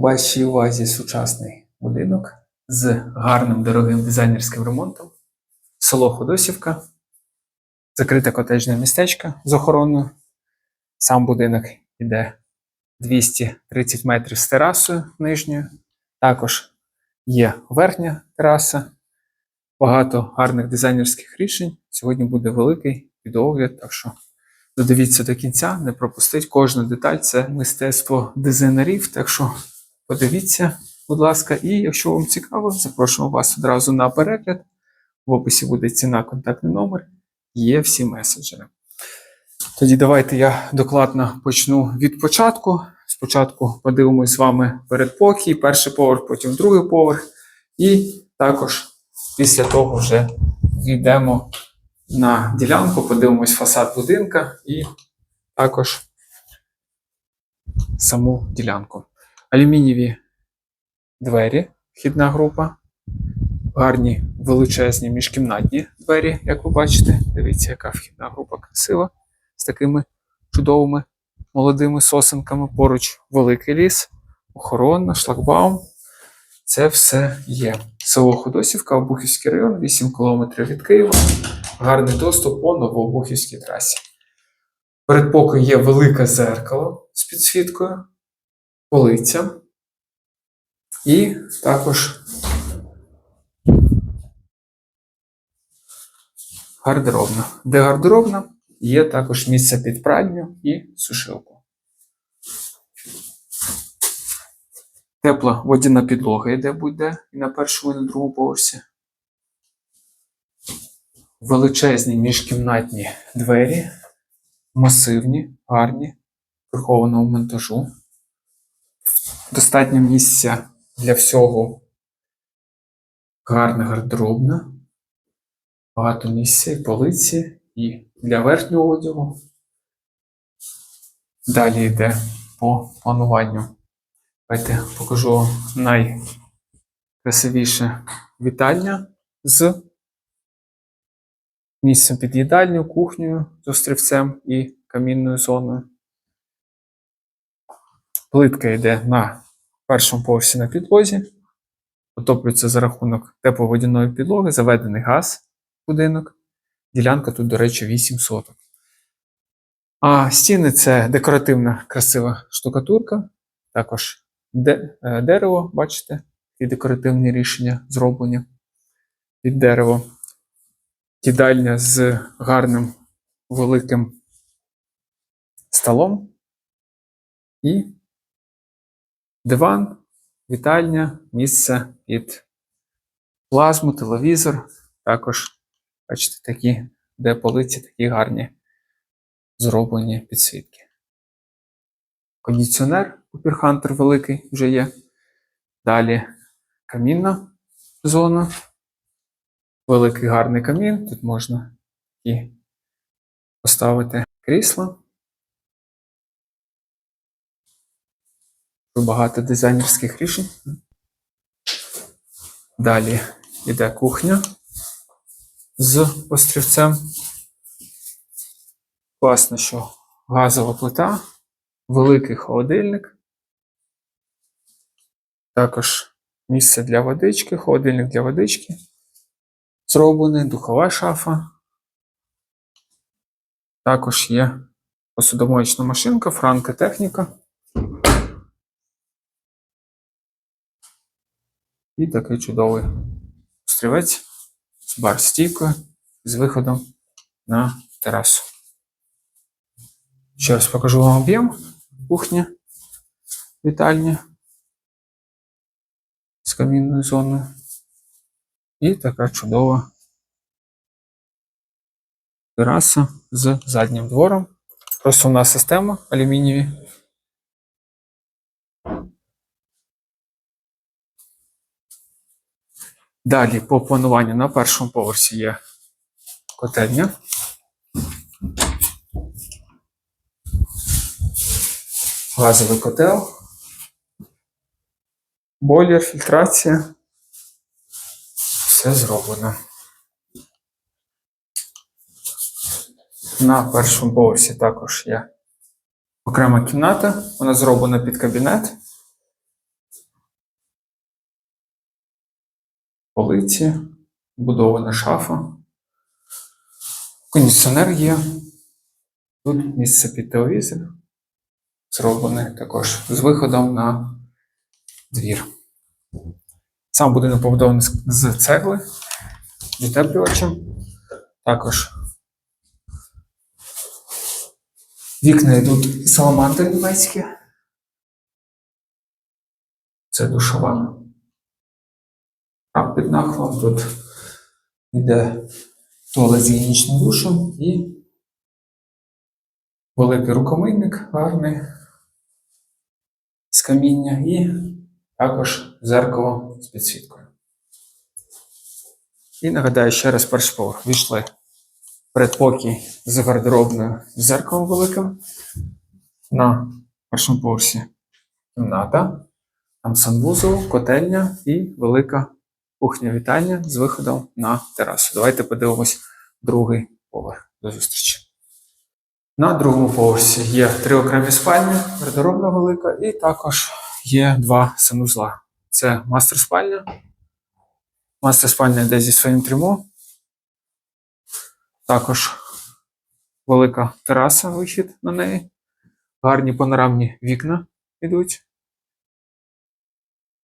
вашій увазі сучасний будинок з гарним дорогим дизайнерським ремонтом. Село Ходосівка, закрите котеджне містечко з охороною. Сам будинок іде 230 метрів з терасою нижньою. Також є верхня тераса, багато гарних дизайнерських рішень. Сьогодні буде великий відеогляд, так що додивіться до кінця, не пропустіть кожну деталь. Це мистецтво дизайнерів. Так що подивіться, будь ласка, і якщо вам цікаво, запрошуємо вас одразу на перегляд. В описі буде ціна, контактний номер, є всі меседжери. Тоді давайте я докладно почну від початку. Спочатку подивимось з вами передпокій, перший поверх, потім другий поверх. І також після того вже йдемо на ділянку, подивимось фасад будинка і також саму ділянку. Алюмінієві двері, вхідна група, гарні величезні міжкімнатні двері, як ви бачите. Дивіться, яка вхідна група красива з такими чудовими молодими сосенками. Поруч великий ліс, охорона, шлагбаум. Це все є. Село Ходосівка, Обухівський район, 8 км від Києва. Гарний доступ по Новообухівській трасі. Передпокою є велике зеркало з підсвіткою, полиця. І також гардеробна. Де гардеробна, є також місце під пральню і сушилку. Тепла водяна підлога йде будь-де і на першому і на другому поверсі. Величезні міжкімнатні двері, масивні, гарні, прихованого монтажу. Достатньо місця для всього. Гарна гардеробна. Багато місця і полиці, і для верхнього одягу. Далі йде по плануванню. Давайте покажу найкрасивіше вітальня з місцем під їдальню, кухнею з острівцем і камінною зоною. Плитка йде на першому поверсі на підлозі. Отоплюється за рахунок тепловодяної підлоги, заведений газ в будинок. Ділянка тут, до речі, 8 соток. А стіни це декоративна красива штукатурка, також е, дерево, бачите, і декоративні рішення зроблені від дерева. Їдальня з гарним великим столом і диван, вітальня, місце під плазму, телевізор. Також, бачите, такі, де полиці такі гарні зроблені підсвітки. Кондиціонер Hunter великий вже є. Далі камінна зона. Великий гарний камін. Тут можна і поставити крісло. Багато дизайнерських рішень. Далі йде кухня з острівцем. Класно, що газова плита, великий холодильник. Також місце для водички, холодильник для водички. Зроблений, духова шафа. Також є посудомоєчна машинка, франка техніка. І такий чудовий острівець з бар-стійкою з виходом на терасу. Ще раз покажу вам об'єм кухні, вітальні з камінною зоною. І така чудова тераса з заднім двором. Просувна система алюмінієві. Далі по плануванню на першому поверсі є котельня. Газовий котел, бойлер, фільтрація. Все зроблено. На першому поверсі також є окрема кімната. Вона зроблена під кабінет. Полиці, будована шафа. Кондиціонер є. Тут місце під телевізор. Зроблене також з виходом на двір. Сам будинок побудований з- цегли, з утеплювачем. Також вікна йдуть саламандри німецькі. Це душова. А під нахилом тут йде туалет з гігієнічним душем і великий рукомийник гарний з каміння і також зеркало з підсвіткою. І нагадаю ще раз перший поверх. Війшли передпокій з гардеробною зеркалом великим. На першому поверсі кімната, там санвузол, котельня і велика кухня вітальня з виходом на терасу. Давайте подивимось другий поверх. До зустрічі. На другому поверсі є три окремі спальні, гардеробна велика, і також є два санузла. Це мастер спальня. Мастер спальня йде зі своїм трюмо. Також велика тераса, вихід на неї. Гарні панорамні вікна йдуть.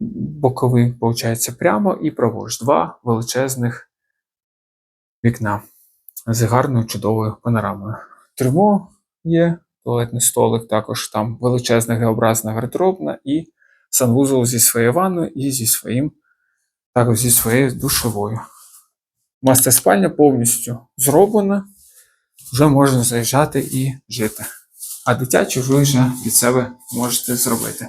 Боковий, виходить, прямо і праворуч. Два величезних вікна з гарною чудовою панорамою. Трюмо є, туалетний столик, також там величезна Г-образна гардеробна і санвузол зі своєю ванною і зі своїм, також зі своєю душовою. Мастер спальня повністю зроблена, вже можна заїжджати і жити. А дитячу ви вже від себе можете зробити.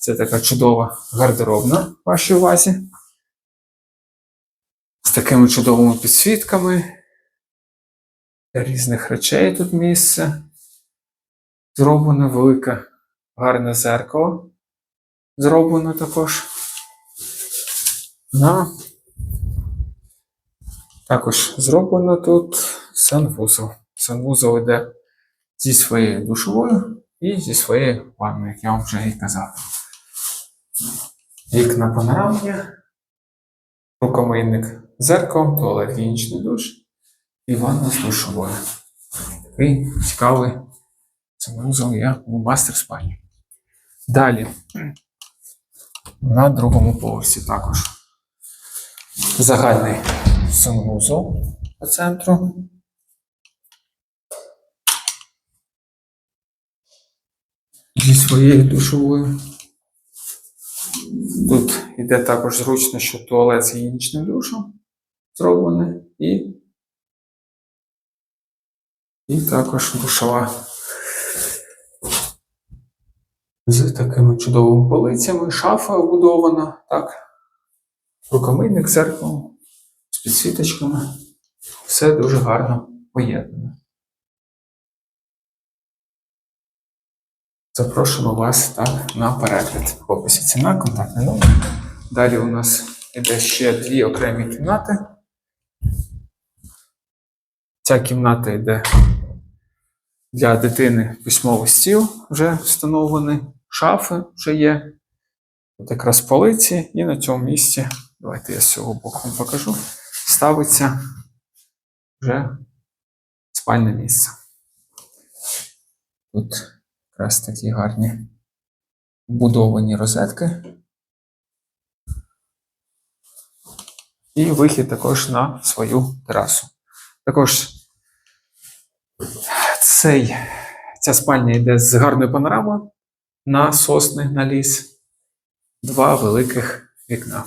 Це така чудова гардеробна в вашій увазі. З такими чудовими підсвітками. Різних речей тут місце. Зроблено велике гарне зеркало. Зроблено також. На. Також зроблено тут санвузол. Санвузол йде зі своєю душовою і зі своєю ванною, як я вам вже і казав. Вікна панорамні, рукомийник з туалет гігієнічний душ і ванна з душовою. Такий цікавий санвузол є у мастер спальні. Далі. На другому поверсі також загальний санвузол по центру. Зі своєю душовою. Тут йде також зручно, що туалет з гігієнічним душем зроблений і, і також душова з такими чудовими полицями, шафа вбудована, так, рукомийник з зеркалом, з підсвіточками. Все дуже гарно поєднано. Запрошуємо вас так на перегляд. В описі ціна, контактний номер. Далі у нас іде ще дві окремі кімнати. Ця кімната йде для дитини письмовий стіл вже встановлений, шафи вже є. Тут якраз полиці, і на цьому місці, давайте я з цього боку вам покажу, ставиться вже спальне місце. Тут якраз такі гарні будовані розетки. І вихід також на свою терасу. Також цей, ця спальня йде з гарною панорамою на сосни, на ліс. Два великих вікна.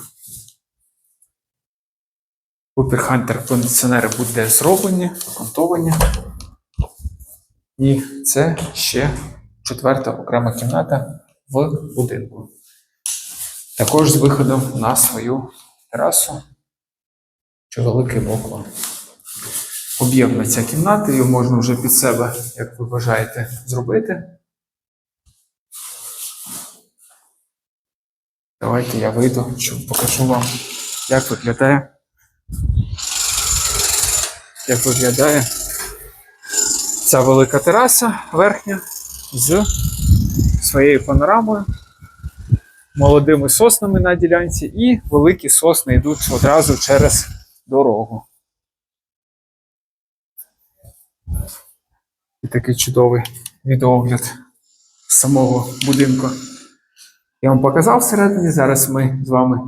Купер Хантер кондиціонери буде зроблені, окантовані. І це ще четверта окрема кімната в будинку. Також з виходом на свою терасу чи великий балкон. Об'ємна ця кімната, її можна вже під себе, як ви бажаєте, зробити. Давайте я вийду, щоб покажу вам, як виглядає. Як виглядає ця велика тераса верхня з своєю панорамою. молодими соснами на ділянці, і великі сосни йдуть одразу через дорогу. І такий чудовий відеогляд самого будинку. Я вам показав всередині. Зараз ми з вами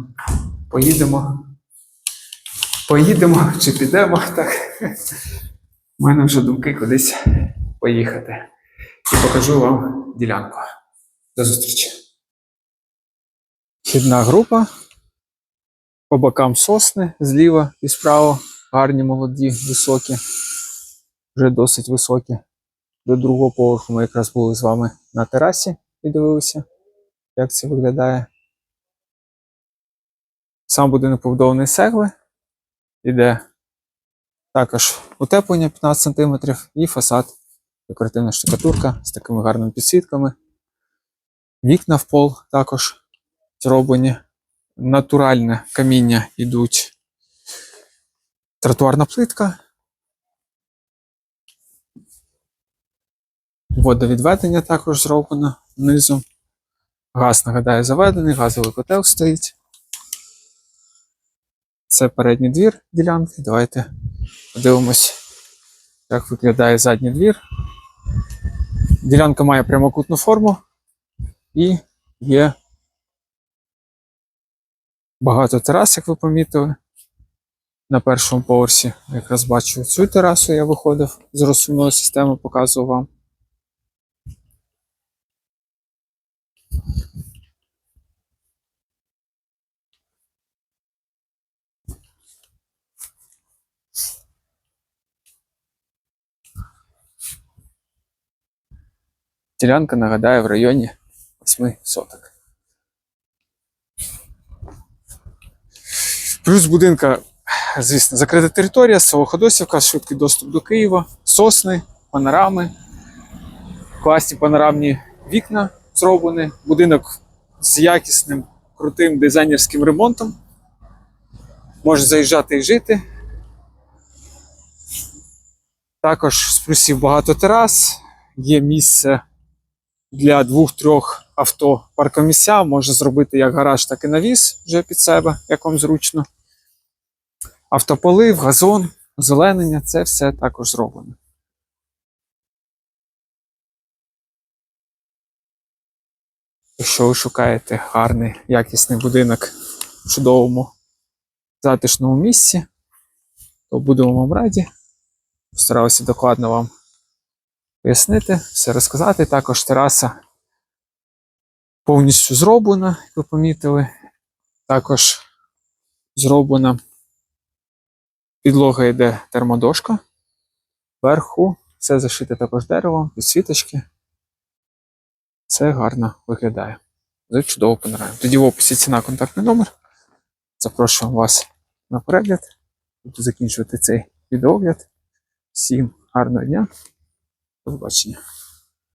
поїдемо. Поїдемо чи підемо. Так. У мене вже думки кудись поїхати. І покажу вам ділянку. До зустрічі. Хідна група. По бокам сосни зліва і справа. Гарні, молоді, високі. Вже досить високі. До другого поверху ми якраз були з вами на терасі і дивилися, як це виглядає. Сам будинок побудований з цегли. Іде також утеплення 15 см і фасад, декоративна штукатурка з такими гарними підсвітками. Вікна в пол також зроблені. Натуральне каміння йдуть. Тротуарна плитка. Водовідведення також зроблено внизу. Газ, нагадаю, заведений, газовий котел стоїть. Це передній двір ділянки. Давайте подивимось, як виглядає задній двір. Ділянка має прямокутну форму і є багато терас, як ви помітили. На першому поверсі якраз бачу цю терасу, я виходив з розсувної системи, показував вам. Ділянка нагадаю в районі 8 соток. Плюс будинка, звісно, закрита територія, село Ходосівка, швидкий доступ до Києва, сосни, панорами, класні панорамні вікна зроблені, будинок з якісним, крутим дизайнерським ремонтом. Може заїжджати і жити. Також з плюсів багато терас, є місце для двох-трьох авто паркомісця. Може зробити як гараж, так і навіс вже під себе, як вам зручно. Автополив, газон, озеленення це все також зроблено. Якщо ви шукаєте гарний, якісний будинок в чудовому затишному місці, то будемо вам раді. Постаралися докладно вам пояснити, все розказати. Також тераса повністю зроблена, як ви помітили. Також зроблена підлога йде термодошка. Вверху все зашите також деревом, підсвіточки. Це гарно виглядає. Це чудово панорамі. Тоді в описі ціна контактний номер. Запрошуємо вас на перегляд. Буду закінчувати цей відеогляд. Всім гарного дня. До побачення.